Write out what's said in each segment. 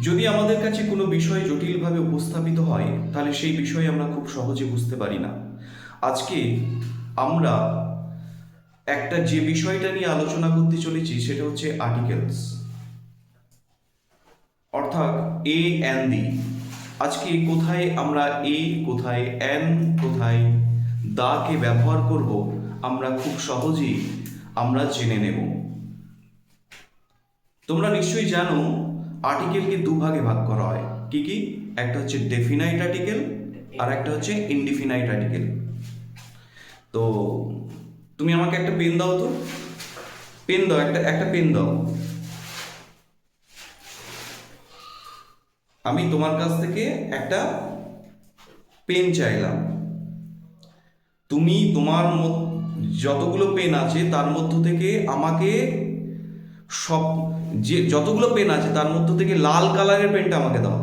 যদি আমাদের কাছে কোনো বিষয় জটিলভাবে উপস্থাপিত হয়, তাহলে সেই বিষয়ে আমরা খুব সহজে বুঝতে পারি না। আজকে আমরা একটা যে বিষয়টা নিয়ে আলোচনা করতে চলেছি, সেটা হচ্ছে আর্টিকেলস অর্থাৎ এ এন দি আজকে কোথায় আমরা এ কোথায় এন কোথায় দাকে ব্যবহার করব, আমরা খুব সহজেই আমরা জেনে নেব। তোমরা নিশ্চয়ই জানো আর্টিকেলকে দুভাগে ভাগ করা হয়। কি কি? একটা হচ্ছে ডেফিনাইট আর্টিকেল আর একটা হচ্ছে ইনডিফিনাইট আর্টিকেল তো তুমি আমাকে একটা পেন দাও তো। পেন দাও, একটা একটা পেন দাও। আমি তোমার কাছ থেকে একটা পেন চাইলাম। তুমি তোমার যতগুলো পেন আছে, তার মধ্য থেকে আমাকে সব যে যতগুলো পেন আছে তার মধ্য থেকে লাল কালারের পেনটা আমাকে দাও।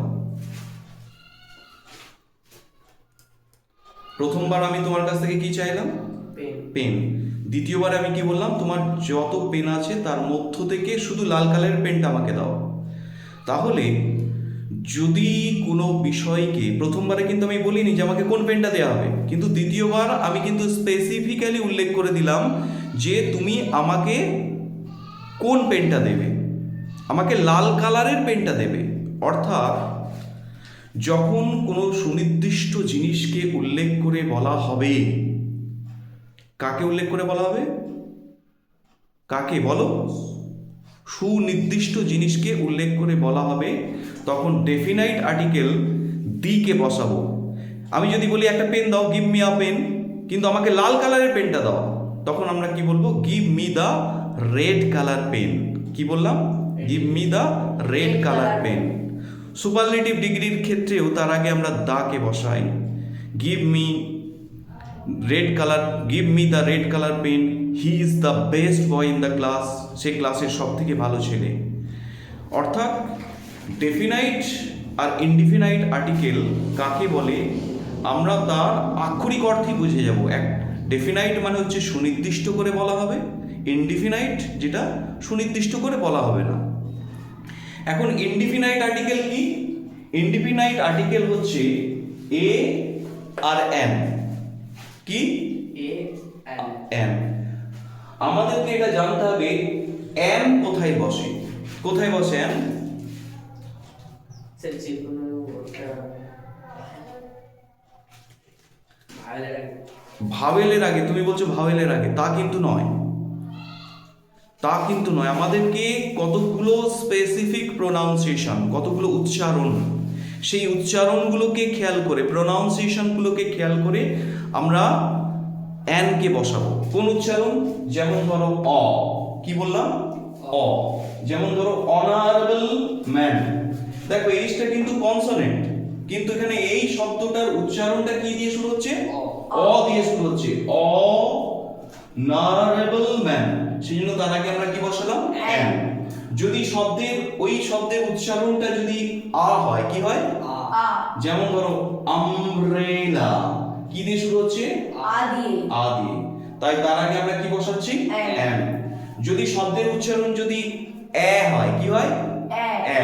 প্রথমবার আমি তোমার কাছ থেকে কি চাইলাম? পেন পেন দ্বিতীয়বার আমি কি বললাম? তোমার যত পেন আছে তার মধ্য থেকে শুধু লাল কালারের পেনটা আমাকে দাও। তাহলে যদি কোনো বিষয়কে প্রথমবারে কিন্তু আমি বলিনি যে আমাকে কোন পেনটা দেওয়া হবে কিন্তু দ্বিতীয়বার আমি কিন্তু স্পেসিফিক্যালি উল্লেখ করে দিলাম যে তুমি আমাকে কোন পেনটা দেবে? আমাকে লাল কালারের পেনটা দেবে। অর্থাৎ যখন কোনো সুনির্দিষ্ট জিনিসকে উল্লেখ করে বলা হবে, কাকে উল্লেখ করে বলা হবে? কাকে বলো? সুনির্দিষ্ট জিনিসকে উল্লেখ করে বলা হবে, তখন ডেফিনাইট আর্টিকেল দিকে বসাবো। আমি যদি বলি, একটা পেন দাও গিভ মি আ পেন কিন্তু আমাকে লাল কালারের পেনটা দাও, তখন আমরা কি বলব? Give me the red colour pen কি বললাম? Give me the red colour pen superlative ডিগ্রির ক্ষেত্রেও তার আগে আমরা দাকে বসাই। Give me red colour give me the red colour pen he is the best boy in the class সে ক্লাসের সব থেকে ভালো ছেলে। অর্থাৎ ডেফিনাইট আর ইনডিফিনাইট আর্টিকেল কাকে বলে? আমরা তার আক্ষরিক অর্থই বুঝে যাব। এক ডেফিনাইট মানে হচ্ছে সুনির্দিষ্ট করে বলা হবে। ইনডিফিনাইট যেটা সুনির্দিষ্ট করে বলা হবে না। এখন ইনডিফিনাইট আর্টিকেল কি? ইনডিফিনাইট আর্টিকেল হচ্ছে এ আর এম কি? এ এন আমাদেরকে এটা জানতে হবে এম কোথায় বসে? কোথায় বসে এম ভাইলের আগে। তুমি বলছো ভাওয়েলের আগে তা কিন্তু নয়। তা কিন্তু নয়। আমাদেরকে কতগুলো স্পেসিফিক প্রোনাউন্সিয়েশন কতগুলো উচ্চারণ সেই উচ্চারণগুলোকে খেয়াল করে প্রোনাউন্সিয়েশনগুলোকে খেয়াল করে আমরা অ্যানকে বসাবো। কোন উচ্চারণ? যেমন ধরো অ। কি বললাম? অ। যেমন ধরো অনারেবল ম্যান দেখো এই জিনিসটা কিন্তু কনসোনেন্ট কিন্তু এখানে এই শব্দটার উচ্চারণটা কি দিয়ে শুরু হচ্ছে? অ। অ দিয়ে শুরু হচ্ছে। অ নারেবল ম্যান সেই জন্য তার আগে আমরা কি বসালাম? অ্যান। যদি শব্দের ওই শব্দের উচ্চারণটা যদি আ হয় কি হয়? আ। আ। যেমন ধরো আমব্রেলা কি দিয়ে শুরু হচ্ছে? আ দিয়ে। আ দিয়ে। তাই তার আগে আমরা কি বসাচ্ছি? অ্যান। অ্যান। যদি শব্দের উচ্চারণ যদি এ হয় কি হয়? এ এ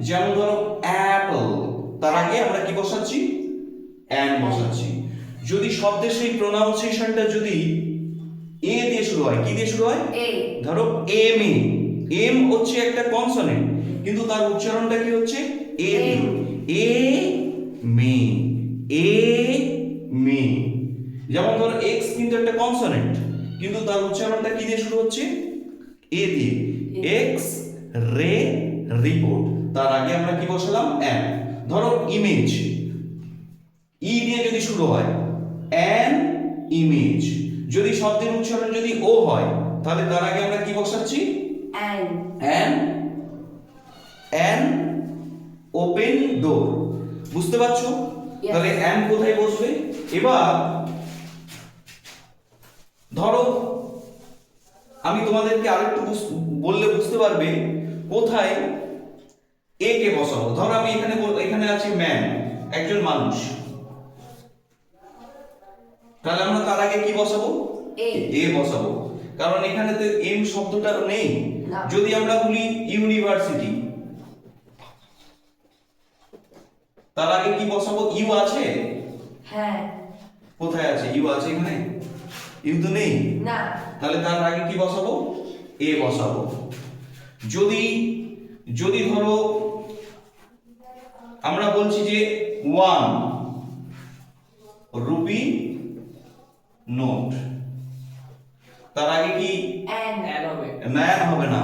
যেমন ধরো অ্যাপল। তার আগে আমরা কি বসাচ্ছি? অ্যান বসাচ্ছি। যদি শব্দের সেই প্রোনাউন্সিয়েশনটা যদি এ দিয়ে শুরু হয় কি দিয়ে শুরু হয়? এ ধরো এম এ এম হচ্ছে একটা কনসোনেন্ট কিন্তু তার উচ্চারণটা কি হচ্ছে? A M. এ মে এ মে যেমন ধরো এক্স কিন্তু একটা কনসোনেন্ট কিন্তু তার উচ্চারণটা কি দিয়ে শুরু হচ্ছে? এ দিয়ে। এক্স রে রিপোর্ট তার আগে আমরা কি বসালাম? এন ধরো ইমেজ ই দিয়ে যদি শুরু হয় অ্যান ইমেজ যদি শব্দের উচ্চারণ যদি ও হয় তাহলে তার আগে আমরা কি বসাচ্ছি? অ্যান অ্যান ওপেন ডোর বুঝতে পারছ? তাহলে অ্যান কোথায় বসবে? এবার ধরো আমি তোমাদেরকে আরেকটু বললে বুঝতে পারবে কোথায় এ কে বসাবো। ধরো আমি এখানে এখানে আছে ম্যান একজন মানুষ। তাহলে আমরা তার আগে কি বসাবো? এ। এ বসাবো। কারণ এখানে তো এম শব্দটা নেই। যদি আমরা বলি ইউনিভার্সিটি তার আগে কি বসাবো? ইউ আছে? হ্যাঁ। কোথায় আছে? ইউ আছে এখানে? ইউ তো নেই? না। তাহলে তার আগে কি বসাবো? এ বসাবো। যদি যদি ধরো আমরা বলছি যে ওয়ান রুপি নোট। তার আগে কি? অ্যান। হবে। ম্যান হবে না।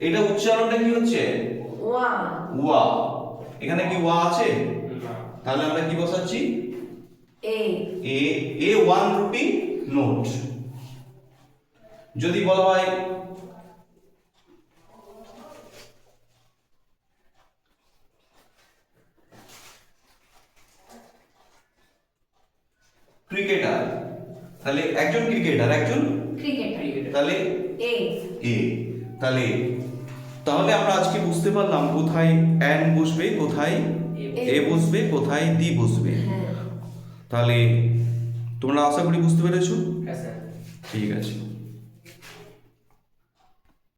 এটা উচ্চারণটা কি হচ্ছে? ওয়া। এখানে কি ওয়া আছে? তাহলে আমরা কি বসাচ্ছি? A. A. A one rupee note. যদি বলা হয় ক্রিকেটার তাহলে একজন ক্রিকেটার একজন ক্রিকেটার তাহলে এ এ তাহলে তাহলে আমরা আজকে বুঝতে পারলাম কোথায় অ্যান বসবে কোথায় এ বসবে কোথায় দি বসবে। হ্যাঁ। তাহলে তোমরা আশা করি বুঝতে পেরেছ? হ্যাঁ ঠিক আছে।